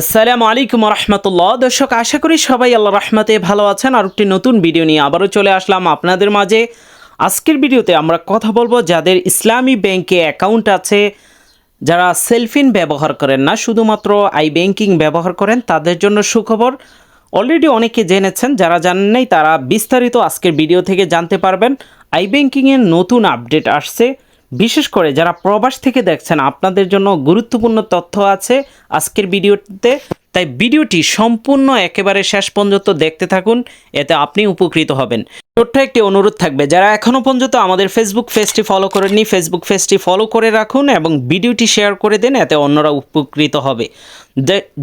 আসসালামু আলাইকুম রহমতুল্লাহ দর্শক, আশা করি সবাই আল্লাহ রহমতে ভালো আছেন। আর একটি নতুন ভিডিও নিয়ে আবারও চলে আসলাম আপনাদের মাঝে। আজকের ভিডিওতে আমরা কথা বলব যাদের ইসলামী ব্যাংকে অ্যাকাউন্ট আছে, যারা সেলফিন ব্যবহার করেন না, শুধুমাত্র আই ব্যাংকিং ব্যবহার করেন, তাদের জন্য সুখবর। অলরেডি অনেকে জেনেছেন, যারা জানেন নাই, তারা বিস্তারিত আজকের ভিডিও থেকে জানতে পারবেন। আই ব্যাংকিংয়ের নতুন আপডেট আসছে। বিশেষ করে যারা প্রবাস থেকে দেখছেন, আপনাদের জন্য গুরুত্বপূর্ণ তথ্য আছে আজকের ভিডিওতে। তাই ভিডিওটি সম্পূর্ণ একেবারে শেষ পর্যন্ত দেখতে থাকুন, এতে আপনি উপকৃত হবেন। ছোট্ট একটি অনুরোধ থাকবে, যারা এখনও পর্যন্ত আমাদের ফেসবুক পেজটি ফলো করেননি ফেসবুক পেজটি ফলো করে রাখুন এবং ভিডিওটি শেয়ার করে দেন, এতে অন্যরা উপকৃত হবে।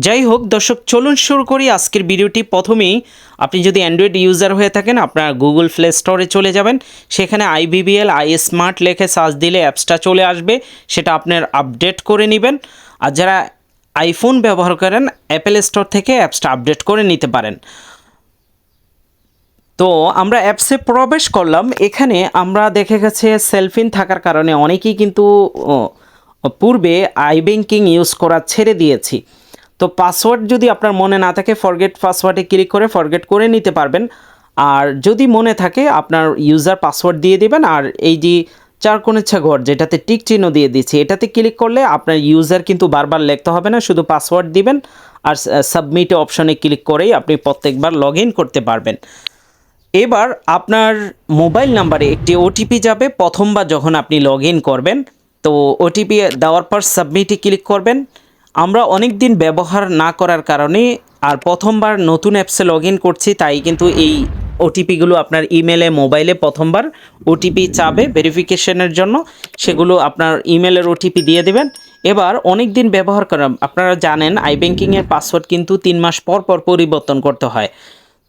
যাই হোক, দর্শক, চলুন শুরু করি আজকের ভিডিওটি। প্রথমেই আপনি যদি অ্যান্ড্রয়েড ইউজার হয়ে থাকেন, আপনার গুগল প্লে স্টোরে চলে যাবেন। সেখানে আইবিবিএল আই স্মার্ট লেখে সার্চ দিলে অ্যাপসটা চলে আসবে। সেটা আপনার আপডেট করে নেবেন। আর যারা আইফোন ব্যবহার করেন অ্যাপেল স্টোর থেকে অ্যাপসটা আপডেট করে নিতে পারেন। তো আমরা অ্যাপসে প্রবেশ করলাম। এখানে আমরা দেখে গেছে সেলফিন থাকার কারণে অনেকেই কিন্তু পূর্বে আই ব্যাংকিং ইউজ করা ছেড়ে দিয়েছি। তো পাসওয়ার্ড যদি আপনার মনে না থাকে ফরগেট পাসওয়ার্ডে ক্লিক করে ফরগেট করে নিতে পারবেন। আর যদি মনে থাকে, আপনার ইউজার পাসওয়ার্ড দিয়ে দেবেন। আর এই যে চার কোণেচ্ছা ঘর, যেটাতে টিক চিহ্ন দিয়ে দিচ্ছি, এটাতে ক্লিক করলে আপনার ইউজার কিন্তু বারবার লিখতে হবে না, শুধু পাসওয়ার্ড দিবেন। আর সাবমিট অপশনে ক্লিক করেই আপনি প্রত্যেকবার লগ করতে পারবেন। এবার আপনার মোবাইল নাম্বারে একটি ওটিপি যাবে। প্রথমবার যখন আপনি লগ করবেন, তো ওটিপি দেওয়ার পর সাবমিটে ক্লিক করবেন। আমরা অনেক দিন ব্যবহার না করার কারণে আর প্রথমবার নতুন অ্যাপসে লগ ইন করছি, তাই কিন্তু এই ওটিপিগুলো আপনার ইমেলে, মোবাইলে প্রথমবার ওটিপি চাবে ভেরিফিকেশনের জন্য। সেগুলো আপনার ইমেলের ওটিপি দিয়ে দেবেন। এবার অনেক দিন ব্যবহার করেন আপনারা জানেন আই ব্যাংকিংয়ের পাসওয়ার্ড কিন্তু তিন মাস পর পর পরিবর্তন করতে হয়।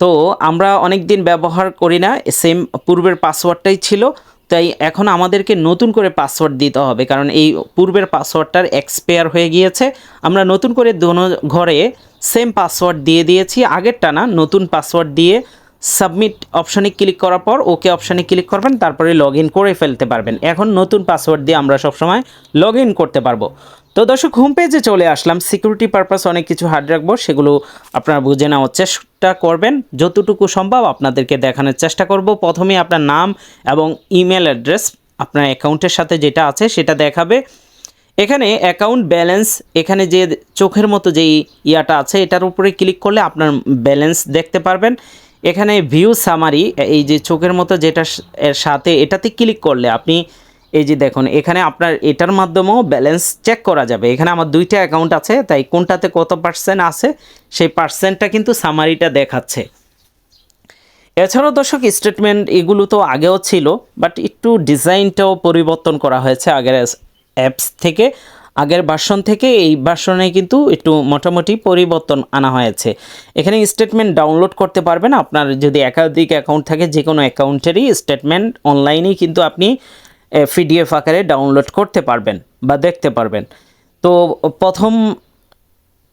তো আমরা অনেক দিন ব্যবহার করি না, সেম পূর্বের পাসওয়ার্ডটাই ছিল। তাই এখন আমাদেরকে নতুন করে পাসওয়ার্ড দিতে হবে, কারণ এই পূর্বের পাসওয়ার্ডটার এক্সপায়ার হয়ে গিয়েছে। আমরা নতুন করে দোনো ঘরে সেম পাসওয়ার্ড দিয়ে দিয়েছি, আগেরটা না, নতুন পাসওয়ার্ড দিয়ে সাবমিট অপশানে ক্লিক করার পর ওকে অপশানে ক্লিক করবেন, তারপরে লগ করে ফেলতে পারবেন। এখন নতুন পাসওয়ার্ড দিয়ে আমরা সবসময় লগ করতে পারব। তো দর্শক হোম পেজে চলে আসলাম। সিকিউরিটি পারপাস অনেক কিছু হার্ড রাখব, সেগুলো আপনারা বুঝে নেওয়ার চেষ্টা করবেন। যতটুকু সম্ভব আপনাদেরকে দেখানোর চেষ্টা করব। প্রথমে আপনার নাম এবং ইমেল অ্যাড্রেস আপনার অ্যাকাউন্টের সাথে যেটা আছে সেটা দেখাবে। এখানে অ্যাকাউন্ট ব্যালেন্স এখানে যে চোখের মতো যেই ইয়াটা আছে, এটার উপরে ক্লিক করলে আপনার ব্যালেন্স দেখতে পারবেন। এখানে ভিউ সামারি এই যে চোখের মতো যেটা এর সাথে এটাতে ক্লিক করলে আপনি এই যে দেখুন, এখানে আপনার এটার মাধ্যমেও ব্যালেন্স চেক করা যাবে। এখানে আমার দুইটা অ্যাকাউন্ট আছে, তাই কোনটাতে কত পার্সেন্ট আছে, সেই পার্সেন্টটা কিন্তু সামারিটা দেখাচ্ছে। এছাড়াও দর্শক স্টেটমেন্ট এগুলো তো আগেও ছিল বাট একটু ডিজাইনটাও পরিবর্তন করা হয়েছে আগের অ্যাপস থেকে, আগের ভার্সন থেকে, এই ভার্সনে কিন্তু একটু মোটামুটি পরিবর্তন আনা হয়েছে। এখানে স্টেটমেন্ট ডাউনলোড করতে পারবেন, আপনার যদি একাধিক অ্যাকাউন্ট থাকে যে কোনো অ্যাকাউন্টেরই স্টেটমেন্ট অনলাইনেই কিন্তু আপনি পিডিএফ আকারে ডাউনলোড করতে পারবেন বা দেখতে পারবেন। তো প্রথম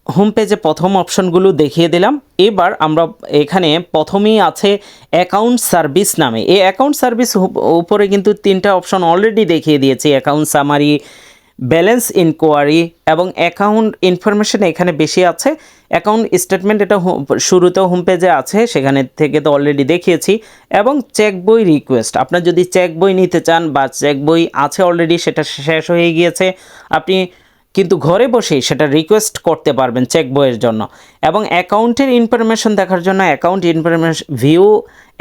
হোম পেজে প্রথম অপশনগুলো দেখিয়ে দিলাম। এবার আমরা এখানে প্রথমেই আছে অ্যাকাউন্ট সার্ভিস নামে। এই অ্যাকাউন্ট সার্ভিস উপরে কিন্তু তিনটা অপশন অলরেডি দেখিয়ে দিয়েছি। অ্যাকাউন্ট সামারি ব্যালেন্স ইনকোয়ারি এবং অ্যাকাউন্ট ইনফরমেশন এখানে বেশি আছে। অ্যাকাউন্ট স্টেটমেন্ট এটা শুরুতেও হোম পেজে আছে, সেখানে থেকে তো অলরেডি দেখিয়েছি। এবং চেক বই রিকোয়েস্ট আপনার যদি চেক বই নিতে চান বা চেক বই আছে অলরেডি সেটা শেষ হয়ে গিয়েছে, আপনি কিন্তু ঘরে বসেই সেটা রিকোয়েস্ট করতে পারবেন চেক বইয়ের জন্য। এবং অ্যাকাউন্টের ইনফরমেশন দেখার জন্য, account information view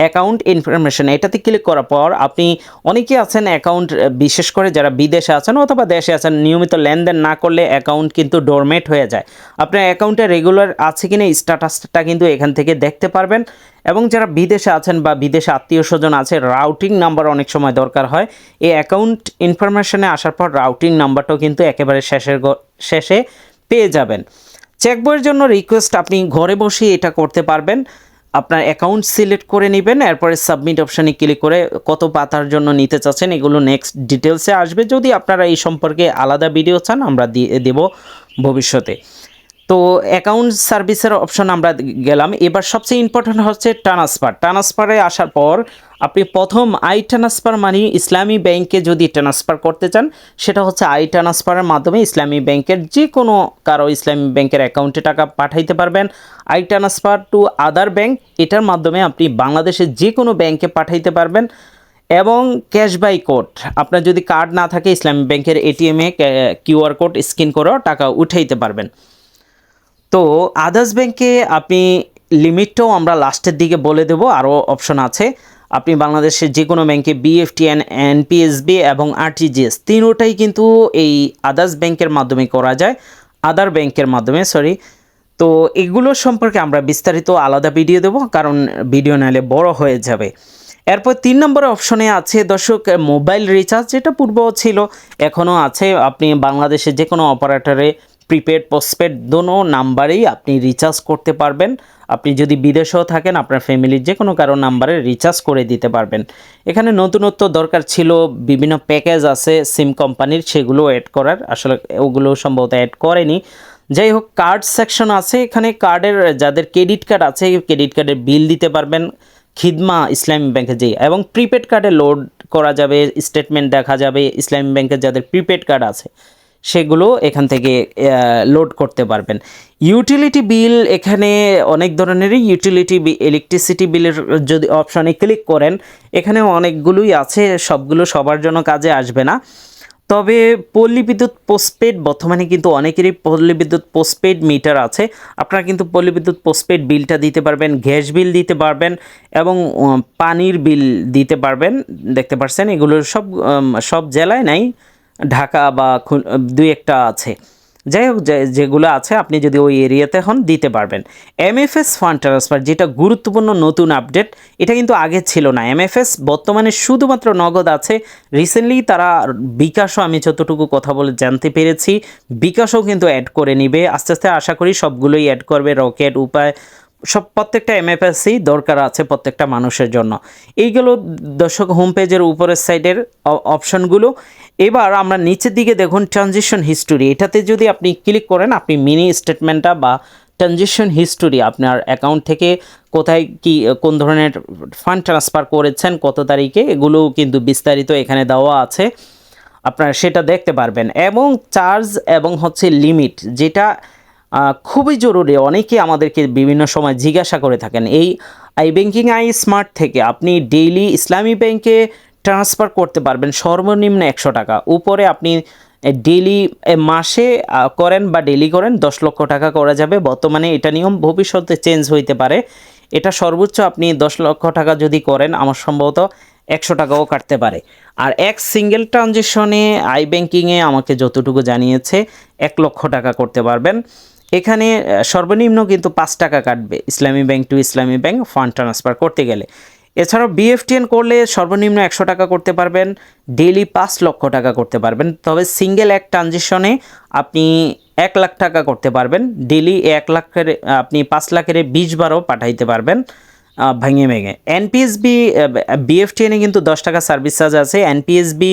account information এটাতে ক্লিক করার পর আপনি অনেকেই আছেন অ্যাকাউন্ট বিশেষ করে যারা বিদেশে আছেন অথবা দেশে আছেন, নিয়মিত লেনদেন না করলে অ্যাকাউন্ট কিন্তু ডোরমেট হয়ে যায়। আপনার অ্যাকাউন্টে রেগুলার আছে কিনা স্ট্যাটাসটা কিন্তু এখান থেকে দেখতে পারবেন। এবং যারা বিদেশে আছেন বা বিদেশে আত্মীয় স্বজন আছে রাউটিং নাম্বার অনেক সময় দরকার হয়। এই অ্যাকাউন্ট ইনফরমেশনে আসার পর রাউটিং নাম্বারটাও কিন্তু একেবারে শেষের শেষে পেয়ে যাবেন। চেক বইয়ের জন্য রিকোয়েস্ট আপনি ঘরে বসে এটা করতে পারবেন। আপনার অ্যাকাউন্ট সিলেক্ট করে নেবেন, এরপরে সাবমিট অপশানে ক্লিক করে কত পাতার জন্য নিতে চাচ্ছেন এগুলো নেক্সট ডিটেলসে আসবে। যদি আপনারা এই সম্পর্কে আলাদা ভিডিও চান, আমরা দিয়ে দেব ভবিষ্যতে। তো অ্যাকাউন্ট সার্ভিসের অপশন আমরা গেলাম। এবার সবচেয়ে ইম্পর্ট্যান্ট হচ্ছে ট্রান্সফার ট্রান্সফারে আসার পর আপনি প্রথম আই ট্রান্সফার মানি ইসলামী ব্যাংকে যদি ট্রান্সফার করতে চান, সেটা হচ্ছে আই ট্রান্সফারের মাধ্যমে ইসলামী ব্যাংকের যে কোনো কারও ইসলামী ব্যাংকের অ্যাকাউন্টে টাকা পাঠাইতে পারবেন। I transfer to other bank এটার মাধ্যমে আপনি বাংলাদেশের যে কোনো ব্যাংকে পাঠাইতে পারবেন। এবং ক্যাশ বাই কোড আপনার যদি কার্ড না থাকে, ইসলামী ব্যাংকের এটিএমে কিউআর কোড স্ক্যান করেও টাকা উঠাইতে পারবেন। তো আদার্স ব্যাংকে আপনি লিমিটটাও আমরা লাস্টের দিকে বলে দেবো, আরও অপশন আছে। আপনি বাংলাদেশের যে কোনো ব্যাংকে বিএফটি এন এনপিএসবি এবং আরটিজিএস তিনোটাই কিন্তু এই আদার্স ব্যাংকের মাধ্যমে করা যায় আদার ব্যাংকের মাধ্যমে সরি তো এগুলো সম্পর্কে আমরা বিস্তারিত আলাদা ভিডিও দেবো, কারণ ভিডিও নাহলে বড় হয়ে যাবে। এরপর তিন নম্বর অপশনে আছে দর্শক মোবাইল রিচার্জ যেটা পূর্ব ছিল, এখনও আছে। আপনি বাংলাদেশের যে কোনো অপারেটরে প্রিপেড পোস্টপেড দোনো নাম্বারেই আপনি রিচার্জ করতে পারবেন। আপনি যদি বিদেশেও থাকেন, আপনার ফ্যামিলির যে কোনো কারও নাম্বারে রিচার্জ করে দিতে পারবেন। এখানে নতুনত্ব দরকার ছিল, বিভিন্ন প্যাকেজ আছে সিম কোম্পানির সেগুলো অ্যাড করার। আসলে ওগুলো সম্ভবত অ্যাড করেনি। যাই হোক কার্ড সেকশন আছে। এখানে কার্ডের যাদের ক্রেডিট কার্ড আছে ক্রেডিট কার্ডের বিল দিতে পারবেন। খিদমা ইসলামী ব্যাংকে যেই এবং প্রিপেড কার্ডে লোড করা যাবে স্টেটমেন্ট দেখা যাবে, ইসলামী ব্যাংকের যাদের প্রিপেড কার্ড আছে। সেগুলো এখান থেকে লোড করতে পারবেন। ইউটিলিটি বিল এখানে অনেক ধরনেরই ইউটিলিটি ইলেকট্রিসিটি বিলের যদি অপশানে ক্লিক করেন এখানে অনেকগুলোই আছে, সবগুলো সবার জন্য কাজে আসবে না। তবে পল্লী বিদ্যুৎ পোস্টপেড বর্তমানে কিন্তু অনেকেরই পল্লী বিদ্যুৎ পোস্টপেড মিটার আছে। আপনারা কিন্তু পল্লী বিদ্যুৎ পোস্টপেড বিলটা দিতে পারবেন, গ্যাস বিল দিতে পারবেন এবং পানির বিল দিতে পারবেন। দেখতে পাচ্ছেন এগুলো সব সব জেলায় নাই। ঢাকা বা দুই একটা আছে। যাই হোক যেগুলো আছে, আপনি যদি ওই এরিয়াতে হন, দিতে পারবেন। এমএফএস ফান্ড ট্রান্সফার যেটা গুরুত্বপূর্ণ নতুন আপডেট এটা কিন্তু আগে ছিল না। এমএফএস বর্তমানে শুধুমাত্র নগদ আছে। রিসেন্টলি তারা বিকাশও, আমি যতটুকু কথা বলে জানতে পেরেছি, বিকাশও কিন্তু অ্যাড করে নিবে। আস্তে আস্তে আশা করি সবগুলোই অ্যাড করবে রকেট উপায়, সব প্রত্যেকটা এমএফএসি দরকার আছে প্রত্যেকটা মানুষের জন্য। এইগুলো দর্শক হোম পেজের উপরের সাইডের অপশনগুলো এবার আমরা নিচের দিকে দেখুন ট্রানজিশন হিস্টোরি এটাতে যদি আপনি ক্লিক করেন, আপনি মিনি স্টেটমেন্টটা বা ট্রানজিশন হিস্টোরি আপনার অ্যাকাউন্ট থেকে কোথায় কি, কোন ধরনের ফান্ড ট্রান্সফার করেছেন, কত তারিখে, এগুলোও কিন্তু বিস্তারিত এখানে দেওয়া আছে। আপনারা সেটা দেখতে পারবেন। এবং চার্জ এবং হচ্ছে লিমিট যেটা খুবই জরুরি। অনেকে আমাদেরকে বিভিন্ন সময় জিজ্ঞাসা করে থাকেন, এই আই ব্যাংকিং আই স্মার্ট থেকে আপনি ডেইলি ইসলামী ব্যাংকে ট্রান্সফার করতে পারবেন। সর্বনিম্ন একশো টাকা। উপরে আপনি ডেইলি মাসে করেন বা ডেইলি করেন, দশ লক্ষ টাকা করা যাবে। বর্তমানে এটা নিয়ম, ভবিষ্যতে চেঞ্জ হইতে পারে। এটা সর্বোচ্চ আপনি দশ লক্ষ টাকা যদি করেন, আমার সম্ভবত একশো টাকাও কাটতে পারে। আর এক সিঙ্গেল ট্রানজেকশনে আই ব্যাংকিংয়ে আমাকে যতটুকু জানিয়েছে, এক লক্ষ টাকা করতে পারবেন। এখানে সর্বনিম্ন কিন্তু পাঁচ টাকা কাটবে, Islami bank to Islami bank fund transfer করতে গেলে। এছাড়াও বিএফটিএন করলে সর্বনিম্ন একশো টাকা করতে পারবেন ডেইলি পাঁচ লক্ষ টাকা করতে পারবেন। তবে সিঙ্গেল এক ট্রানজেকশনে আপনি এক লাখ টাকা করতে পারবেন ডেইলি এক লাখের, আপনি পাঁচ লাখের বিশ বারও পাঠাইতে পারবেন ভেঙে ভেঙে। এনপিএসবি বিএফটিএনে কিন্তু দশ টাকা সার্ভিস চার্জ আছে। এনপিএসবি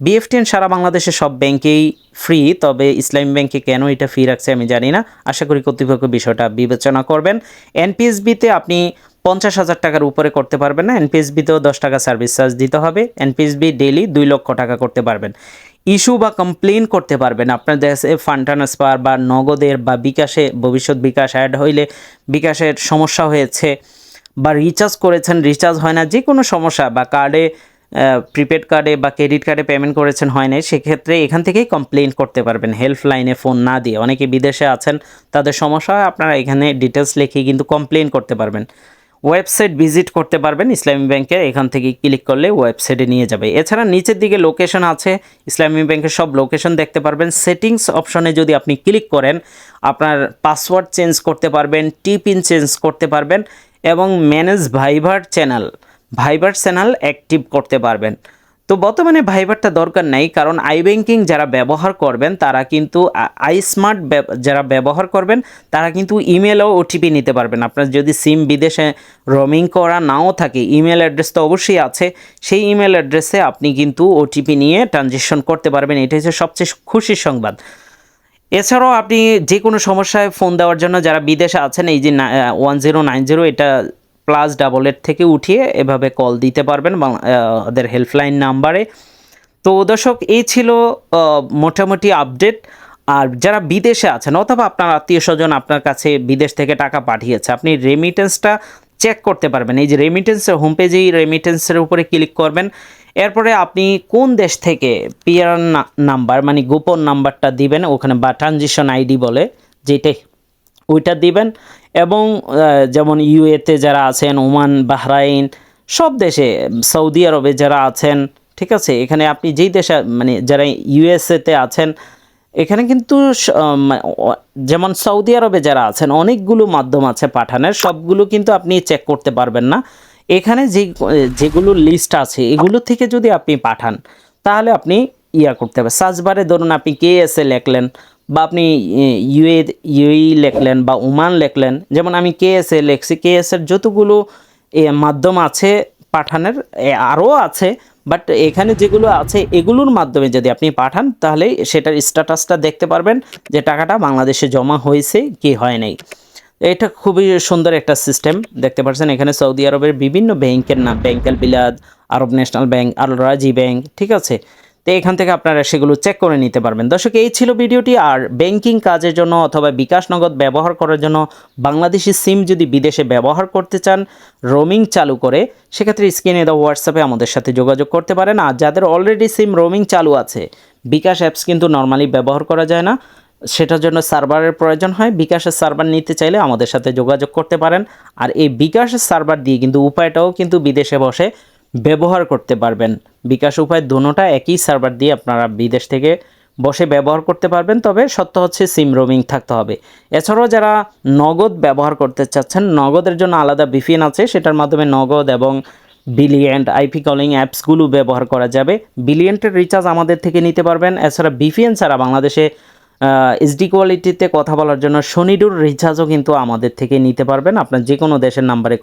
বিএফটিএন সারা বাংলাদেশে সব ব্যাংকেই ফ্রি তবে ইসলামী ব্যাংকে কেন এটা ফ্রি রাখছে আমি জানি না। আশা করি কর্তৃপক্ষ বিষয়টা বিবেচনা করবেন। এনপিএসবিতে আপনি পঞ্চাশ হাজার টাকার উপরে করতে পারবেন না। এনপিএসবিতেও দশ টাকা সার্ভিস চার্জ দিতে হবে। এনপিএসবি ডেইলি দুই লক্ষ টাকা করতে পারবেন। ইস্যু বা কমপ্লেন করতে পারবেন। আপনার দেশে ফান্ড ট্রান্সফার বা নগদের বা বিকাশে, ভবিষ্যৎ বিকাশ অ্যাড হইলে বিকাশের সমস্যা হয়েছে বা রিচার্জ করেছেন রিচার্জ হয় না যে কোনো সমস্যা বা কার্ডে প্রিপেড কার্ডে বা ক্রেডিট কার্ডে পেমেন্ট করেছেন, হয় নাই, সেক্ষেত্রে এখান থেকেই কমপ্লেন করতে পারবেন। হেল্পলাইনে ফোন না দিয়ে। অনেকে বিদেশে আছেন, তাদের সমস্যা হয়, আপনারা এখানে ডিটেলস লিখে কিন্তু কমপ্লেন করতে পারবেন। ওয়েবসাইট ভিজিট করতে পারবেন ইসলামী ব্যাংকের, এখান থেকে ক্লিক করলে ওয়েবসাইটে নিয়ে যাবে। এছাড়া নিচের দিকে লোকেশন আছে, ইসলামী ব্যাংকের সব লোকেশন দেখতে পারবেন। সেটিংস অপশনে যদি আপনি ক্লিক করেন, আপনার পাসওয়ার্ড চেঞ্জ করতে পারবেন টিপিন চেঞ্জ করতে পারবেন এবং manage Viber channel Viber channel active করতে পারবেন। তো বর্তমানে ভাইবারটা দরকার নেই, কারণ আই ব্যাংকিং যারা ব্যবহার করবেন, তারা কিন্তু আই স্মার্ট যারা ব্যবহার করবেন, তারা কিন্তু ইমেলও ওটিপি নিতে পারবেন। আপনার যদি সিম বিদেশে রোমিং করা নাও থাকে ইমেল অ্যাড্রেস তো অবশ্যই আছে। সেই ইমেল অ্যাড্রেসে আপনি কিন্তু ওটিপি নিয়ে ট্রানজেকশন করতে পারবেন। এটা হচ্ছে সবচেয়ে খুশির সংবাদ। এছাড়াও আপনি যে কোনো সমস্যায় ফোন দেওয়ার জন্য যারা বিদেশে আছেন, এই যে ওয়ান জিরো নাইন জিরো এটা প্লাস ডাবল এইট থেকে উঠিয়ে এভাবে কল দিতে পারবেন ওদের হেল্পলাইন নাম্বারে তো দর্শক, এই ছিল মোটামুটি আপডেট আর যারা বিদেশে আছেন, অথবা আপনার আত্মীয় স্বজন আপনার কাছে বিদেশ থেকে টাকা পাঠিয়েছে, আপনি রেমিটেন্সটা চেক করতে পারবেন। এই যে রেমিটেন্সের হোম পেজেই রেমিটেন্সের উপরে ক্লিক করবেন। এরপরে আপনি কোন দেশ থেকে পিআর নাম্বার মানে গোপন নাম্বারটা দিবেন, ওখানে বা ট্রানজিশন আইডি বলে, যেটাই ওইটা দিবেন। এবং যেমন ইউএতে যারা আছেন, ওমান, বাহরাইন, সব দেশে, সৌদি আরবে যারা আছেন, ঠিক আছে? এখানে আপনি যেই দেশে মানে যারা ইউএসএতে আছেন, এখানে কিন্তু যেমন সৌদি আরবে যারা আছেন, অনেকগুলো মাধ্যম আছে পাঠানোর, সবগুলো কিন্তু আপনি চেক করতে পারবেন না। এখানে যে, যেগুলো লিস্ট আছে, এগুলো থেকে যদি আপনি পাঠান, তাহলে আপনি ইয়া করতে হবে সার্চ বারে ধরুন আপনি কে এস লেখলেন বা আপনি ইউএ, ইউই লেখলেন বা ওমান লেখলেন, যেমন আমি K S A লেখছি K S এর যতগুলো মাধ্যম আছে পাঠানোর আরও আছে, বাট এখানে যেগুলো আছে, এগুলোর মাধ্যমে যদি আপনি পাঠান, তাহলে সেটার স্ট্যাটাসটা দেখতে পারবেন যে টাকাটা বাংলাদেশে জমা হয়েছে কি হয় নাই। এটা খুবই সুন্দর একটা সিস্টেম, দেখতে পাচ্ছেন এখানে সৌদি আরবের বিভিন্ন ব্যাংকের নাম, ব্যাংকাল বিলাদ আরব ন্যাশনাল ব্যাংক, আল রাজি ব্যাংক, ঠিক আছে? তো এখান থেকে আপনারা সেগুলো চেক করে নিতে পারবেন। দর্শক, এই ছিল ভিডিওটি। আর ব্যাংকিং কাজের জন্য অথবা বিকাশ নগদ ব্যবহার করার জন্য বাংলাদেশি সিম যদি বিদেশে ব্যবহার করতে চান রোমিং চালু করে, সেক্ষেত্রে স্ক্রিনে দেওয়া হোয়াটসঅ্যাপে আমাদের সাথে যোগাযোগ করতে পারেন। আর যাদের অলরেডি সিম রোমিং চালু আছে, বিকাশ অ্যাপস কিন্তু নর্মালি ব্যবহার করা যায় না। সেটার জন্য সার্ভারের প্রয়োজন হয়। বিকাশের সার্ভার নিতে চাইলে আমাদের সাথে যোগাযোগ করতে পারেন। আর এই বিকাশের সার্ভার দিয়ে কিন্তু উপায়টাও কিন্তু বিদেশে বসে। ব্যবহার করতে পারবেন। বিকাশ উপায় দুটোটা একই সার্ভার দিয়ে আপনারা বিদেশ থেকে বসে ব্যবহার করতে পারবেন, তবে সত্য হচ্ছে সিম রোমিং থাকতে হবে। এছাড়াও যারা নগদ ব্যবহার করতে চাচ্ছেন, নগদের জন্য আলাদা বিফিন আছে, সেটার মাধ্যমে নগদ এবং বিলিয়েন্ট আইপি কলিং অ্যাপসগুলো ব্যবহার করা যাবে। বিলিয়েন্টের রিচার্জ আমাদের থেকে নিতে পারবেন। এছাড়া বিপিএন ছাড়া বাংলাদেশে এইচডি কোয়ালিটিতে কথা বলার জন্য শনিডুর রিচার্জও কিন্তু আমাদের থেকে নিতে পারবেন। আপনার যে কোনো দেশের নাম্বারে